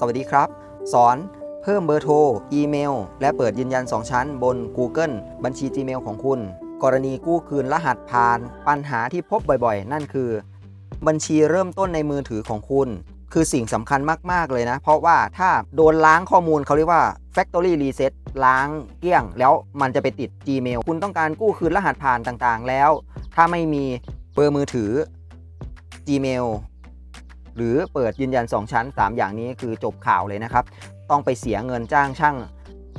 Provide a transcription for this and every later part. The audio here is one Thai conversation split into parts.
สวัสดีครับ สอนเพิ่มเบอร์โทร อีเมล และเปิดยืนยัน 2 ชั้นบน Google บัญชี Gmail ของคุณ กรณีกู้คืนรหัสผ่าน ปัญหาที่พบบ่อยๆ นั่นคือ บัญชีเริ่มต้นในมือถือของคุณ คือสิ่งสำคัญมากๆเลยนะ เพราะว่าถ้าโดนล้างข้อมูลเขาเรียกว่า Factory Reset ล้างเกลี้ยง แล้วมันจะไปติด Gmail คุณต้องการกู้คืนรหัสผ่านต่างๆ แล้ว ถ้าไม่มีเบอร์มือถือ Gmail หรือเปิดยืนยัน 2 ชั้น 3 อย่างนี้คือจบข่าวเลยนะครับ ต้องไปเสียเงินจ้างช่าง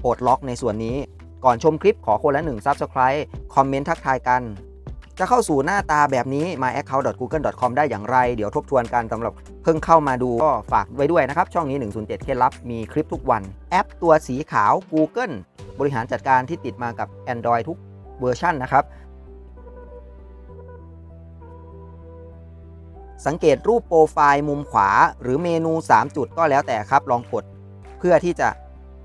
ปลดล็อกในส่วนนี้ ก่อนชมคลิปขอคนละ1 Subscribe คอมเมนต์ทักทายกัน จะเข้าสู่หน้าตาแบบนี้ myaccount.google.com ได้อย่างไร เดี๋ยวทบทวนกันสำหรับเพิ่งเข้ามาดูก็ฝากไว้ด้วยนะครับ ช่องนี้ 107 เคล็ดลับมีคลิปทุกวัน แอปตัวสีขาว Google บริหารจัดการที่ติดมากับ Android ทุกเวอร์ชันนะครับ สังเกตรูปโปรไฟล์มุมขวา หรือเมนู 3 จุดก็แล้วแต่ครับ ลองกดเพื่อที่จะ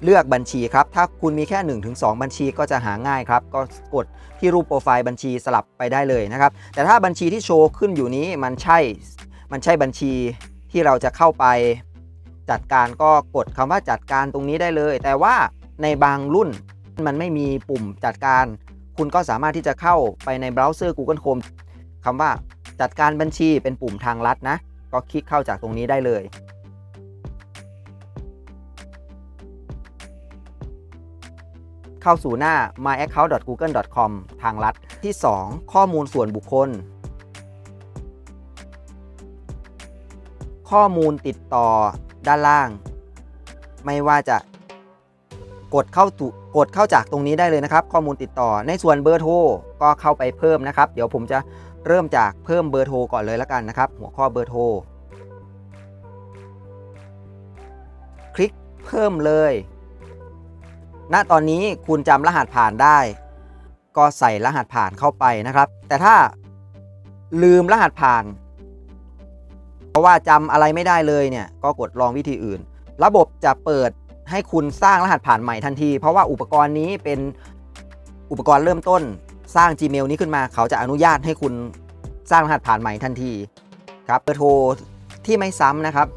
เลือกบัญชีครับ ถ้าคุณมีแค่ 1-2 บัญชีก็จะหาง่ายครับ ก็กดที่รูปโปรไฟล์บัญชีสลับไปได้เลยนะครับ แต่ถ้าบัญชีที่โชว์ขึ้นอยู่นี้มันใช่ มันใช่บัญชีที่เราจะเข้าไปจัดการก็กดคำว่าจัดการตรงนี้ได้เลย แต่ว่าในบางรุ่นมันไม่มีปุ่มจัดการ คุณก็สามารถที่จะเข้าไปในเบราว์เซอร์ Google Chrome คำว่า จัดการบัญชีเป็นปุ่มทางลัดนะ ก็คลิกเข้าจากตรงนี้ได้เลย เข้าสู่หน้า myaccount.google.com ทางลัดที่ 2 ข้อมูลส่วนบุคคล ข้อมูลติดต่อด้านล่าง ไม่ว่าจะกดเข้ากดเข้าจากตรงนี้ได้เลยนะครับ ข้อมูลติดต่อในส่วนเบอร์โทรก็เข้าไปเพิ่มนะครับ เดี๋ยวผมจะ เริ่มจากเพิ่มเบอร์โทรก่อนเลยแล้วกันนะครับ หัวข้อเบอร์โทร คลิกเพิ่มเลย ณ ตอนนี้คุณจำรหัสผ่านได้ ก็ใส่รหัสผ่านเข้าไปนะครับ แต่ถ้าลืมรหัสผ่าน เพราะว่าจำอะไรไม่ได้เลยเนี่ย ก็กดลองวิธีอื่น ระบบจะเปิดให้คุณสร้างรหัสผ่านใหม่ทันที เพราะว่าอุปกรณ์นี้เป็นอุปกรณ์เริ่มต้น สร้าง Gmail นี้ขึ้นมา เขาจะอนุญาตให้คุณสร้างรหัสผ่านใหม่ทันทีครับเบอร์โทรที่ไม่ซ้ำนะครับ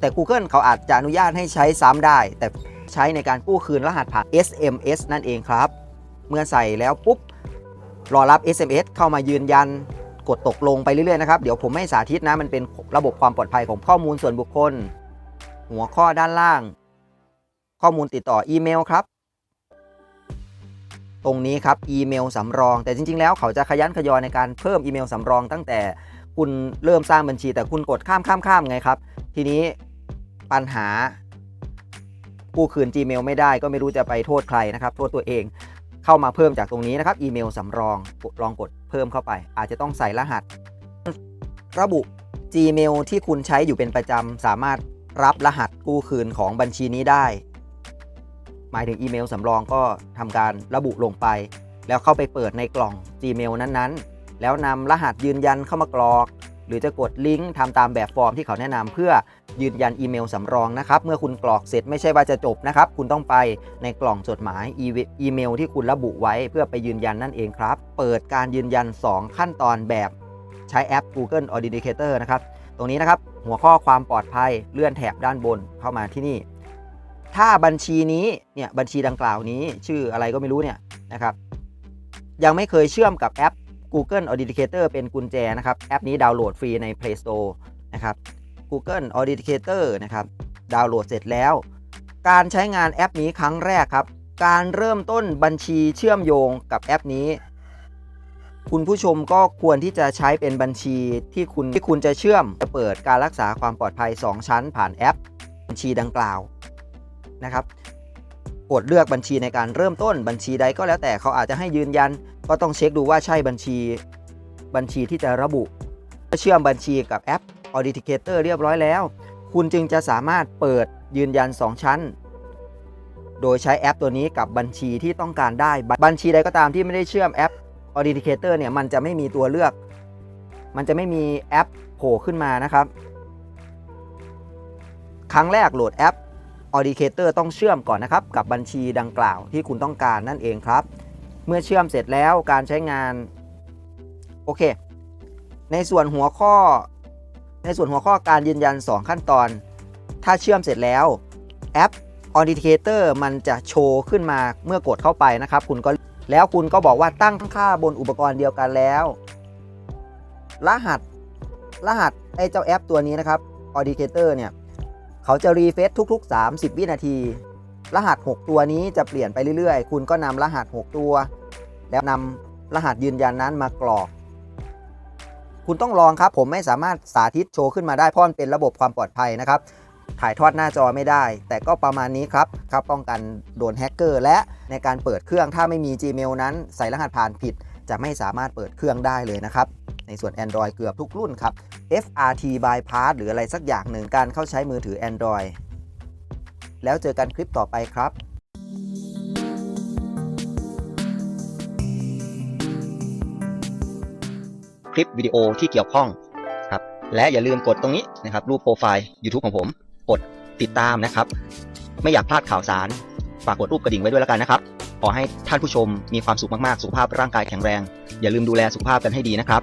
แต่ Google เขาอาจจะอนุญาตให้ใช้ซ้ำได้ แต่ใช้ในการกู้คืนรหัสผ่าน SMS นั่นเองครับ เมื่อใส่แล้วปุ๊บรอรับ SMS เข้ามายืนยันกดตกลงไปเรื่อยๆนะครับเดี๋ยวผมไม่สาธิตนะมันเป็นระบบความปลอดภัยของข้อมูลส่วนบุคคล หัวข้อด้านล่าง ข้อมูลติดต่ออีเมลครับ ตรงนี้ครับอีเมลสำรอง แต่จริง ๆ แล้วเขาจะขยันขยอในการเพิ่มอีเมลสำรอง ตั้งแต่คุณเริ่มสร้างบัญชีแต่คุณกดข้ามข้ามข้ามไงครับ ทีนี้ปัญหากู้คืน Gmail ไม่ได้ก็ไม่รู้จะไปโทษใครนะครับ โทษตัวเองเข้ามาเพิ่มจากตรงนี้นะครับอีเมลสำรองลองกดเพิ่มเข้าไป อาจจะต้องใส่รหัส ระบุ Gmail ที่คุณใช้อยู่เป็นประจำสามารถรับรหัสกู้คืนของบัญชีนี้ได้ หมายถึงอีเมลสำรองก็ทำการระบุลงไป แล้วเข้าไปเปิดในกล่อง Gmail นั้นๆ แล้วนำรหัสยืนยันเข้ามากรอก หรือจะกดลิงก์ทำตามแบบฟอร์มที่เขาแนะนำเพื่อยืนยันอีเมลสำรองนะครับ เมื่อคุณกรอกเสร็จไม่ใช่ว่าจะจบนะครับ คุณต้องไปในกล่องจดหมายอีเวอีเมลที่คุณระบุไว้เพื่อไปยืนยันนั่นเองครับ เปิดการยืนยัน 2 ขั้นตอนแบบใช้แอป Google Authenticator นะครับ ตรงนี้นะครับหัวข้อความปลอดภัยเลื่อนแถบด้านบนเข้ามาที่นี่ ถ้าบัญชีนี้เนี่ยบัญชีดังกล่าวนี้ชื่ออะไรก็ไม่รู้เนี่ยนะครับยังไม่เคยเชื่อมกับแอป Google Authenticator เป็นกุญแจนะครับแอปนี้ดาวน์โหลดฟรีใน Play Store นะครับ Google Authenticator นะครับดาวน์โหลดเสร็จแล้ว การใช้งานแอปนี้ครั้งแรกครับ การเริ่มต้นบัญชีเชื่อมโยงกับแอปนี้ คุณผู้ชมก็ควรที่จะใช้เป็นบัญชีที่คุณที่คุณจะเชื่อมจะเปิดการรักษาความปลอดภัย 2 ชั้นผ่านแอป บัญชีดังกล่าว นะครับกดเลือกบัญชีในการเริ่มต้นบัญชีใดก็แล้วแต่เขาอาจจะให้ยืนยัน ก็ต้องเช็คดูว่าใช่บัญชีบัญชีที่จะระบุ เชื่อมบัญชีกับแอป Authenticator เรียบร้อยแล้ว คุณจึงจะสามารถเปิดยืนยัน 2 ชั้น โดยใช้แอปตัวนี้กับบัญชีที่ต้องการได้ บัญชีใดก็ตามที่ไม่ได้เชื่อมแอป Authenticator เนี่ยมันจะไม่มีตัวเลือก มันจะไม่มีแอปโผล่ขึ้นมานะครับ ครั้งแรกโหลดแอป Authenticator ต้องเชื่อมก่อนนะครับ กับบัญชีดังกล่าวที่คุณต้องการนั่นเองครับ เมื่อเชื่อมเสร็จแล้วการใช้งาน โอเค ในส่วนหัวข้อ ในส่วนหัวข้อการยืนยัน 2 ขั้นตอน ถ้าเชื่อมเสร็จแล้วแอป Authenticator มันจะโชว์ขึ้นมาเมื่อกดเข้าไปนะครับ คุณก็แล้วคุณก็บอกว่าตั้งค่าบนอุปกรณ์เดียวกันแล้ว รหัส รหัสไอ้เจ้าแอปตัวนี้นะครับ Authenticator เนี่ย เขาจะรีเฟซทุก ๆ 30 วินาที รหัส 6 ตัวนี้จะเปลี่ยนไปเรื่อยๆ คุณก็นำรหัส 6 ตัว แล้วนำรหัสยืนยันนั้นมากรอก คุณต้องลองครับ ผมไม่สามารถสาธิตโชว์ขึ้นมาได้เพราะมันเป็นระบบความปลอดภัยนะครับ ถ่ายทอดหน้าจอไม่ได้ แต่ก็ประมาณนี้ครับครับป้องกันโดนแฮกเกอร์และในการเปิดเครื่องถ้าไม่มี Gmail นั้นใส่รหัสผ่านผิด จะไม่สามารถเปิดเครื่องได้เลยนะครับ ในส่วน Android เกือบทุกรุ่นครับ FRT bypass หรืออะไรสักอย่างหนึ่งการเข้าใช้มือถือ Android แล้วเจอกันคลิปต่อไปครับคลิปวิดีโอที่เกี่ยวข้องครับและอย่าลืมกดตรงนี้นะครับ รูปโปรไฟล์ YouTube ของผม กดติดตามนะครับ ไม่อยากพลาดข่าวสาร ฝากกดรูปกระดิ่งไว้ด้วยแล้วกันนะครับ ขอให้ท่านผู้ชมมีความสุขมาก ๆ สุขภาพร่างกายแข็งแรง อย่าลืมดูแลสุขภาพกันให้ดีนะครับ